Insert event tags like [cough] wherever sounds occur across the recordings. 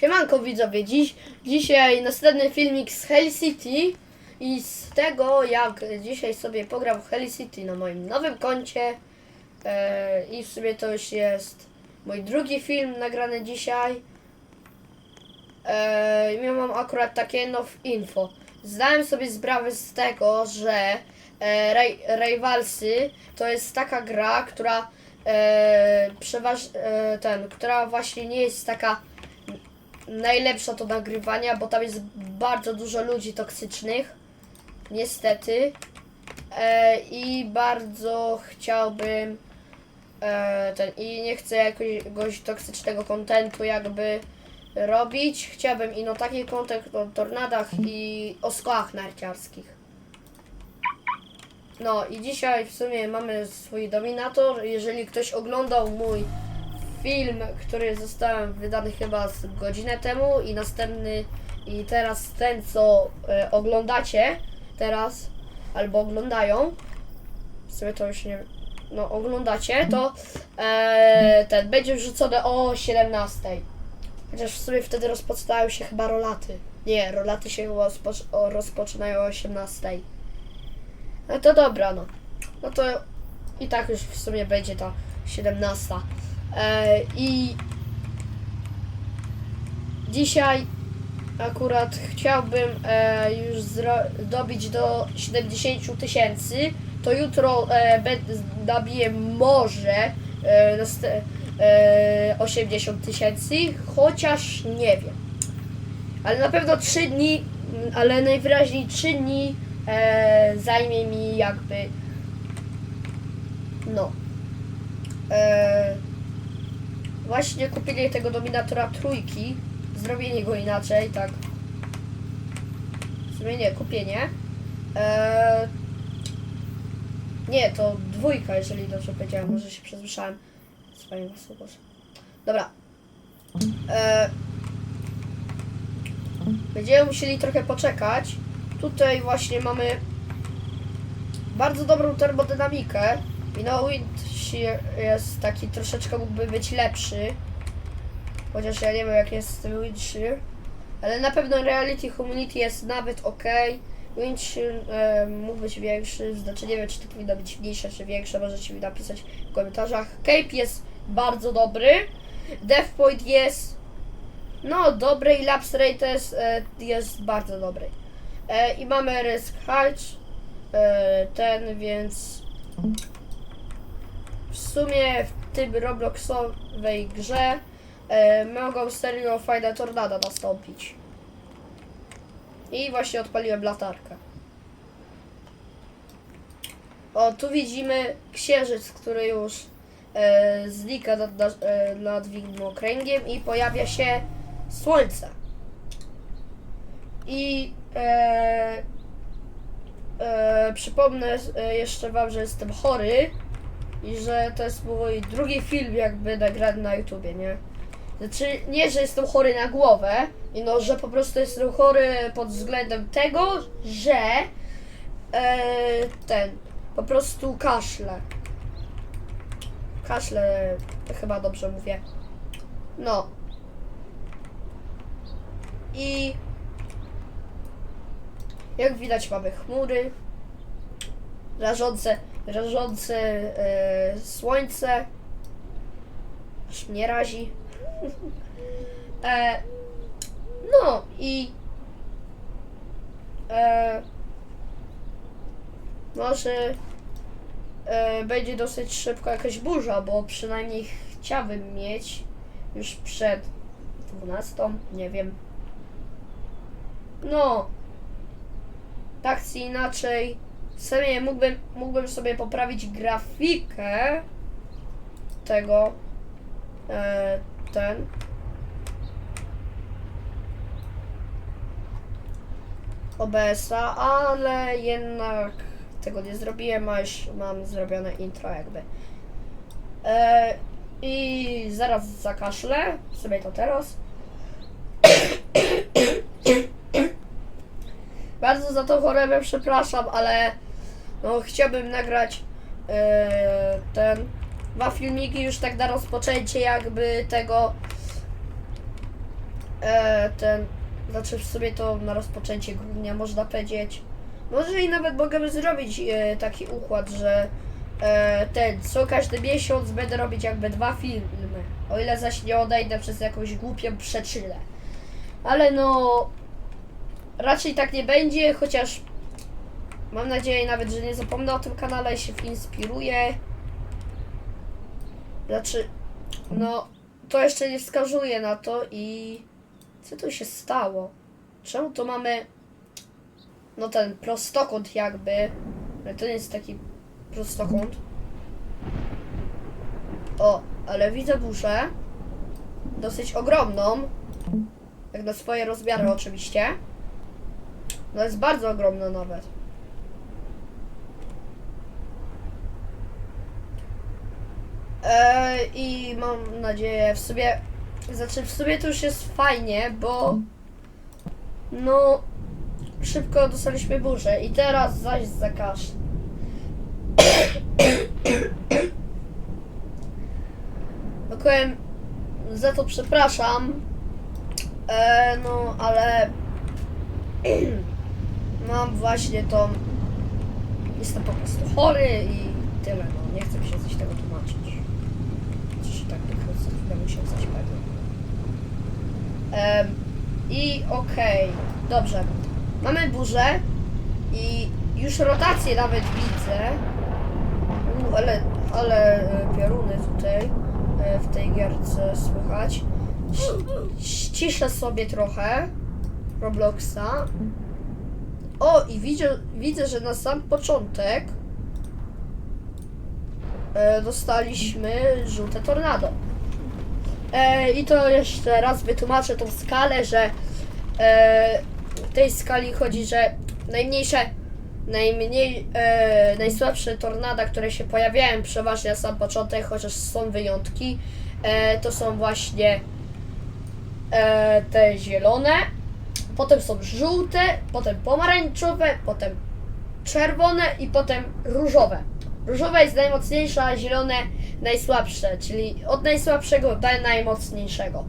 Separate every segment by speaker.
Speaker 1: Siemanko widzowie, dziś, dzisiaj następny filmik z Hell City. I z tego jak dzisiaj sobie pogram w Hell City na moim nowym koncie. E, i w sumie to już jest mój drugi film nagrany dzisiaj. E, ja mam akurat takie now info. Zdałem sobie sprawę z tego, że e, Ray- Rivalsy to jest taka gra, która e, przeważ, e, ten, która właśnie nie jest taka najlepsza do nagrywania, bo tam jest bardzo dużo ludzi toksycznych. Niestety. E, I bardzo chciałbym e, ten i nie chcę jakiegoś toksycznego kontentu jakby robić. Chciałbym ino taki kontent o tornadach i o skałach narciarskich. No i dzisiaj w sumie mamy swój dominator. Jeżeli ktoś oglądał mój film, który został wydany chyba z godzinę temu i następny i teraz ten, co e, oglądacie teraz albo oglądają, w sumie to już nie no oglądacie, to e, ten będzie wrzucony o 17. Chociaż w sumie wtedy rozpoczynają się chyba rolaty. Nie, rolaty się rozpoc- o, rozpoczynają o 18. No to dobra, no. No to i tak już w sumie będzie ta 17. E, I dzisiaj akurat chciałbym e, już dobić do 70 tysięcy. To jutro e, nabiję może e, nast- e, 80 tysięcy, chociaż nie wiem. Ale na pewno 3 dni, ale najwyraźniej 3 dni zajmie mi jakby no. Właśnie kupili tego dominatora trójki. Zrobienie go inaczej, tak. Nie, kupienie. Eee, nie, to dwójka, jeżeli dobrze powiedziałem. Może się przesłyszałem. Swoim głos. Dobra. Eee, będziemy musieli trochę poczekać. Tutaj właśnie mamy bardzo dobrą termodynamikę. I no wind jest taki troszeczkę mógłby być lepszy. Chociaż ja nie wiem jak jest z tym wind shear. Ale na pewno reality community jest nawet ok. Wind shear e, mógł być większy. Znaczy nie wiem czy to powinno być mniejsze czy większe. Możecie mi napisać w komentarzach. Cape jest bardzo dobry. Death point jest no dobry i lapse rate jest, e, jest bardzo dobry. E, I mamy risk height. E, ten więc w sumie w tym Robloxowej grze e, mogą serio fajne tornada nastąpić. I właśnie odpaliłem latarkę. O, tu widzimy księżyc, który już e, znika nad, nad, e, nad i pojawia się słońce. I e, e, przypomnę e, jeszcze wam, że jestem chory i że to jest mój drugi film jakby nagrany na YouTubie, nie? Znaczy, nie, że jestem chory na głowę, i no, że po prostu jestem chory pod względem tego, że e, ten, po prostu kaszle. Kaszle, chyba dobrze mówię. No. I jak widać mamy chmury, rażące, rażące e, słońce, aż mnie razi. [laughs] e, no i e, może e, będzie dosyć szybko jakaś burza, bo przynajmniej chciałbym mieć już przed 12, nie wiem. No, tak czy inaczej, sobie mógłbym, mógłbym sobie poprawić grafikę tego, e, ten. OBS-a, ale jednak tego nie zrobiłem, a już mam zrobione intro jakby. E, I zaraz zakaszlę, sobie to teraz. [coughs] Bardzo za tą chorobę przepraszam, ale no chciałbym nagrać e, ten dwa filmiki już tak na rozpoczęcie jakby tego e, ten, znaczy w sobie to na rozpoczęcie grudnia można powiedzieć. Może i nawet możemy zrobić e, taki układ, że e, ten, co każdy miesiąc będę robić jakby dwa filmy. O ile zaś nie odejdę przez jakąś głupią przeczynę. Ale no, raczej tak nie będzie, chociaż mam nadzieję nawet, że nie zapomnę o tym kanale i się inspiruję. Znaczy, no, to jeszcze nie wskazuje na to i co tu się stało? Czemu tu mamy no ten prostokąt jakby, ale to nie jest taki prostokąt. O, ale widzę burzę, dosyć ogromną, jak na swoje rozmiary oczywiście. No jest bardzo ogromna nawet. E, I mam nadzieję, w sobie, znaczy w sobie to już jest fajnie, bo no szybko dostaliśmy burzę i teraz zaś zakaż. [coughs] Okej, za to przepraszam. E, no, ale [clears throat] mam właśnie tą. Jestem po prostu chory i tyle. No, nie chcę się coś tego tłumaczyć. Tak tylko za chwilę musiał coś pewnie. Em, I okej, dobrze. Mamy burzę i już rotację nawet widzę. U, ale, ale e, pioruny tutaj e, w tej gierce słychać. Ściszę sobie trochę Robloxa. O, i widzę, widzę, że na sam początek e, dostaliśmy żółte tornado. E, I to jeszcze raz wytłumaczę tą skalę, że e, w tej skali chodzi, że najmniejsze, najmniej, e, najsłabsze tornada, które się pojawiają przeważnie na sam początek, chociaż są wyjątki, e, to są właśnie e, te zielone, potem są żółte, potem pomarańczowe, potem czerwone i potem różowe. Różowe jest najmocniejsze, a zielone najsłabsze, czyli od najsłabszego do najmocniejszego.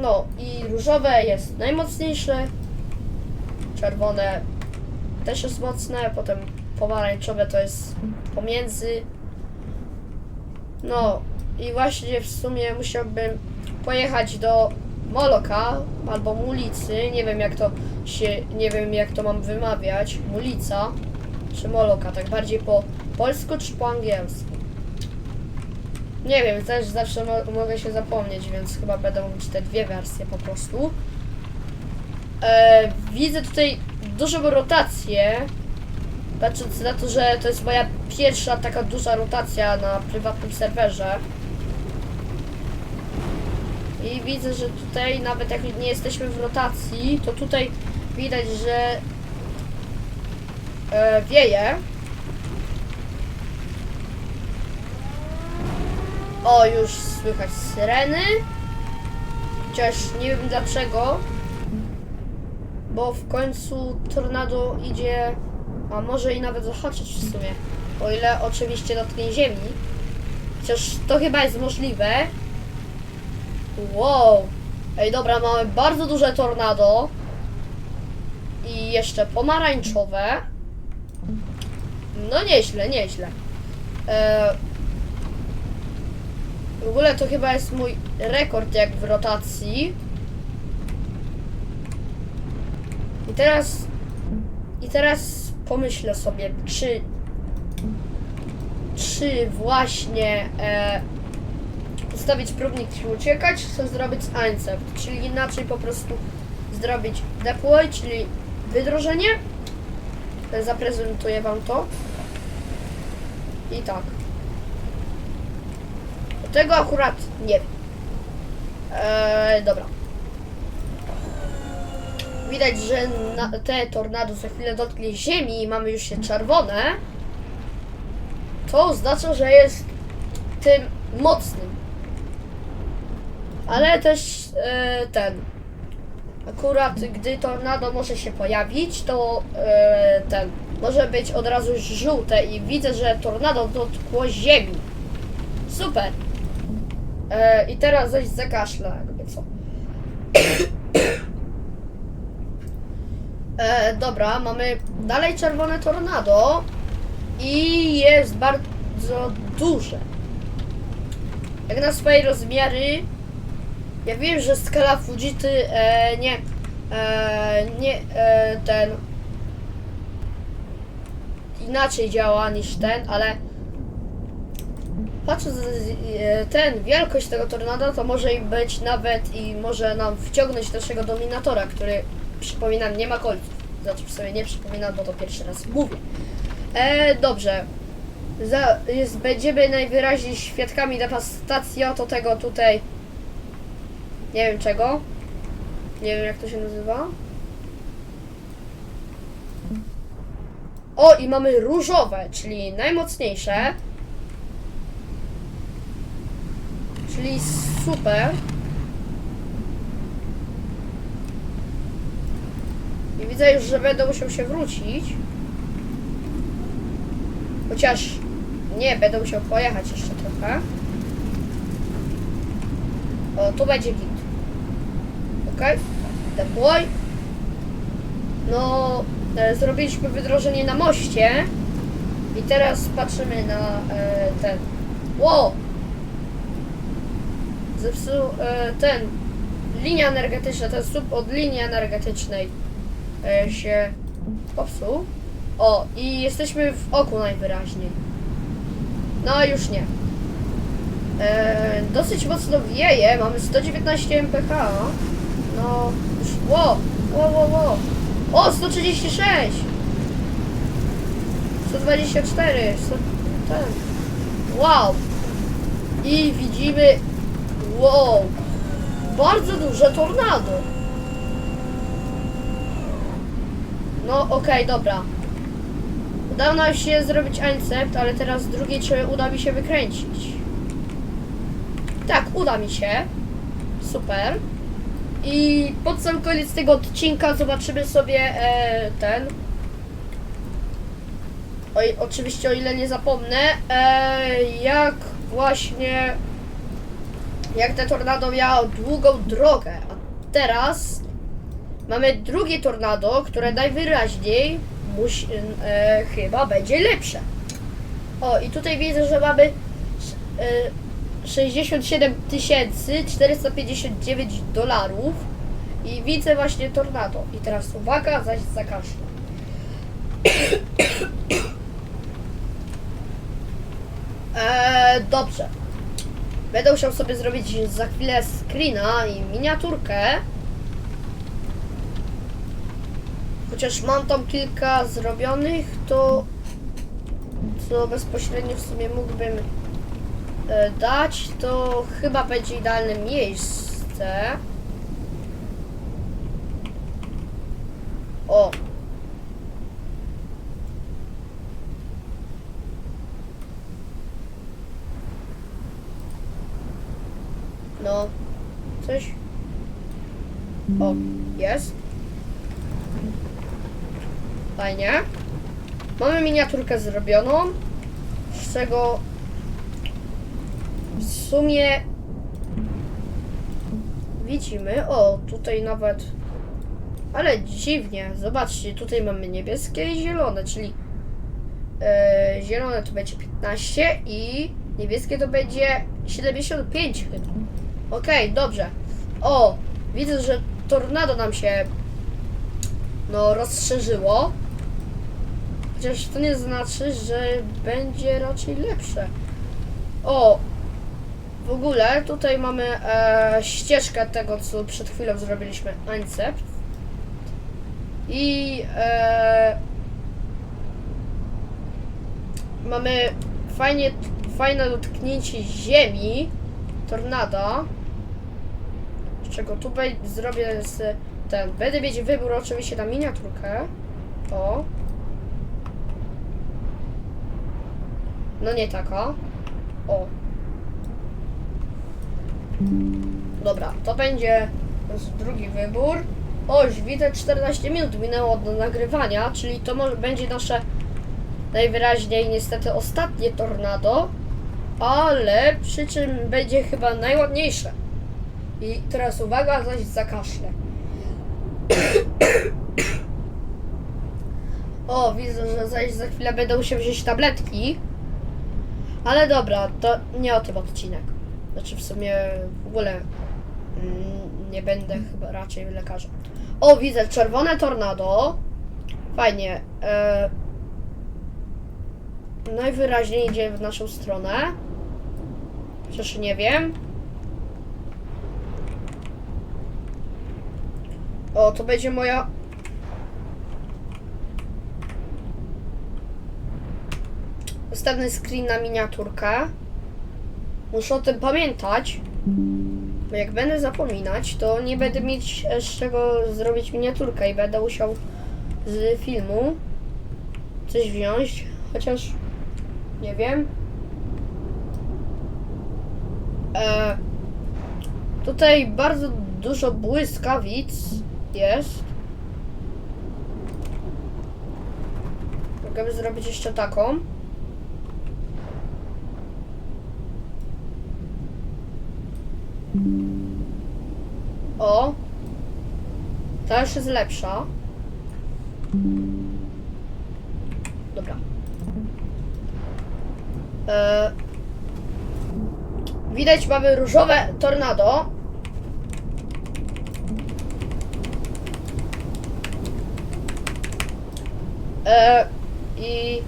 Speaker 1: No i różowe jest najmocniejsze, czerwone też jest mocne, potem pomarańczowe to jest pomiędzy. No i właśnie w sumie musiałbym pojechać do Moloka albo Mulicy, nie wiem jak to się, nie wiem jak to mam wymawiać, Mulica czy Moloka, tak bardziej po polsku czy po angielsku. Nie wiem, też zawsze mo mogę się zapomnieć, więc chyba będą mówić te dwie wersje po prostu. E, widzę tutaj dużą rotację, patrząc na to, że to jest moja pierwsza taka duża rotacja na prywatnym serwerze. I widzę, że tutaj nawet jak nie jesteśmy w rotacji, to tutaj widać, że e, wieje. O, już słychać syreny. Chociaż nie wiem dlaczego. Bo w końcu tornado idzie, a może i nawet zahaczyć w sumie. O ile oczywiście dotknie ziemi. Chociaż to chyba jest możliwe. Wow. Ej, dobra, mamy bardzo duże tornado. I jeszcze pomarańczowe. No nieźle, nieźle. E, w ogóle to chyba jest mój rekord jak w rotacji. I teraz i teraz pomyślę sobie, czy czy właśnie e, ustawić próbnik i uciekać, chcę zrobić eincept, czyli inaczej po prostu zrobić deploy, czyli wydrożenie. Zaprezentuję wam to. I tak. Tego akurat nie wiem. Eee, dobra. Widać, że te tornado za chwilę dotknie ziemi i mamy już się czerwone. To oznacza, że jest tym mocnym. Ale też e, ten. Akurat gdy tornado może się pojawić, to e, ten. Może być od razu żółte i widzę, że tornado dotkło ziemi. Super. E, I teraz zaś zakaszlę jakby. nieco. E, dobra, mamy dalej czerwone tornado i jest bardzo duże. Jak na swoje rozmiary, ja wiem, że skala Fujity e, nie, e, nie e, ten inaczej działa niż ten, ale patrząc e, ten, wielkość tego tornada, to może i być nawet i może nam wciągnąć naszego dominatora, który przypominam nie ma kolców. Znaczy sobie nie przypominam, bo to pierwszy raz mówię. E, dobrze. Za, jest, będziemy najwyraźniej świadkami devastacji oto tego tutaj. Nie wiem czego. Nie wiem jak to się nazywa. O, i mamy różowe, czyli najmocniejsze. Czyli super. I widzę już, że będę musiał się wrócić. Chociaż nie, będę musiał pojechać jeszcze trochę. O, tu będzie git. Okej, deploy. No, e, zrobiliśmy wydrożenie na moście. I teraz patrzymy na e, ten. Wow! Zepsuł e, ten. Linia energetyczna, ten słup od linii energetycznej e, się popsuł. O, i jesteśmy w oku najwyraźniej. No, już nie. E, dosyć mocno wieje, mamy 119 mph. No, wow, wow, wow, wow. O, 136! 124, 100, ten. Wow! I widzimy, wow, bardzo duże tornado. No, okej, dobra. Udało nam się zrobić Eincept, ale teraz z drugiej czy uda mi się wykręcić. Tak, uda mi się. Super. I pod sam koniec tego odcinka zobaczymy sobie e, ten. Oj, oczywiście o ile nie zapomnę, e, jak właśnie jak te tornado miało długą drogę. A teraz mamy drugie tornado, które najwyraźniej musi, e, chyba będzie lepsze. O, i tutaj widzę, że mamy e, 67 459 dolarów i widzę właśnie tornado. I teraz uwaga, zaś zakaszlę. Eee, [coughs] dobrze. Będę musiał sobie zrobić za chwilę screena i miniaturkę. Chociaż mam tam kilka zrobionych, to co bezpośrednio w sumie mógłbym dać, to chyba będzie idealne miejsce. O! No, coś. O, jest. Fajnie. Mamy miniaturkę zrobioną, z czego w sumie widzimy, o tutaj nawet, ale dziwnie, zobaczcie, tutaj mamy niebieskie i zielone, czyli e, zielone to będzie 15 i niebieskie to będzie 75 chyba. Okej, dobrze. O, widzę, że tornado nam się no rozszerzyło. Chociaż to nie znaczy, że będzie raczej lepsze. O! W ogóle tutaj mamy e, ścieżkę tego, co przed chwilą zrobiliśmy Eincept. I e, mamy fajnie, fajne dotknięcie ziemi, tornada. Z czego tutaj zrobię z ten. Będę mieć wybór oczywiście na miniaturkę. O. No nie taka. O. Dobra, to będzie drugi wybór. O, już widzę 14 minut minęło od nagrywania, czyli to może będzie nasze najwyraźniej niestety ostatnie tornado, ale przy czym będzie chyba najładniejsze. I teraz uwaga, zaś zakaszlę. O, widzę, że zaś za chwilę będę musiał wziąć tabletki. Ale dobra, to nie o tym odcinek. Znaczy w sumie w ogóle mm, nie będę chyba raczej lekarzem. O, widzę czerwone tornado. Fajnie. E, najwyraźniej idzie w naszą stronę. Chociaż nie wiem. O, to będzie moja. Ostatni screen na miniaturkę. Muszę o tym pamiętać. Bo jak będę zapominać, to nie będę mieć e, z czego zrobić miniaturkę i będę musiał z filmu coś wziąć. Chociaż nie wiem. E, tutaj bardzo dużo błyskawic jest. Mogę zrobić jeszcze taką. O! Ta już jest lepsza. Dobra. E, widać mamy różowe tornado. E, I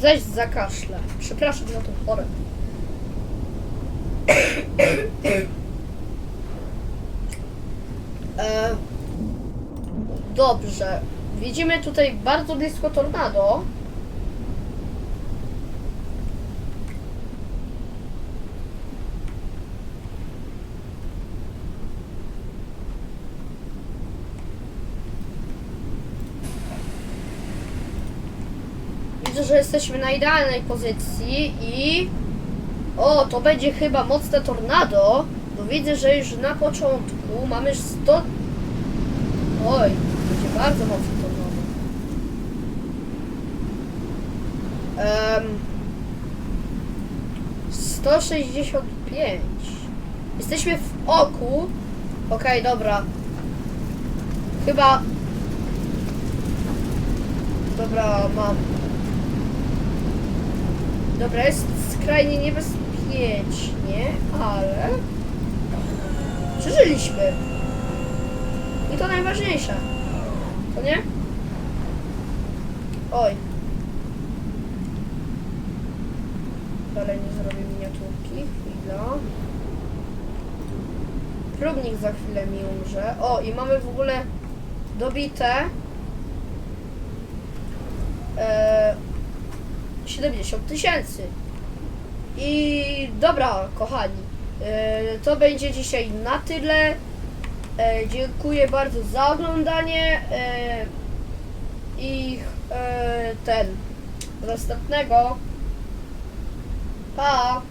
Speaker 1: zaś zakaszlę. Przepraszam za tą chorę. E, dobrze. Widzimy tutaj bardzo blisko tornado. Widzę, że jesteśmy na idealnej pozycji i... O, to będzie chyba mocne tornado, bo widzę, że już na początku mamy 100... Oj, bardzo mocne tornado. Um, 165. Jesteśmy w oku. Okej, dobra. Chyba... Dobra, mam. Dobra, jest skrajnie niebezpiecznie, ale przeżyliśmy. I to najważniejsze. To nie? Oj. Dalej nie zrobię miniaturki. Chwila. Próbnik za chwilę mi umrze. O, i mamy w ogóle dobite e, 70 tysięcy. I dobra, kochani, e, to będzie dzisiaj na tyle. E, dziękuję bardzo za oglądanie e, i e, ten do następnego. Pa!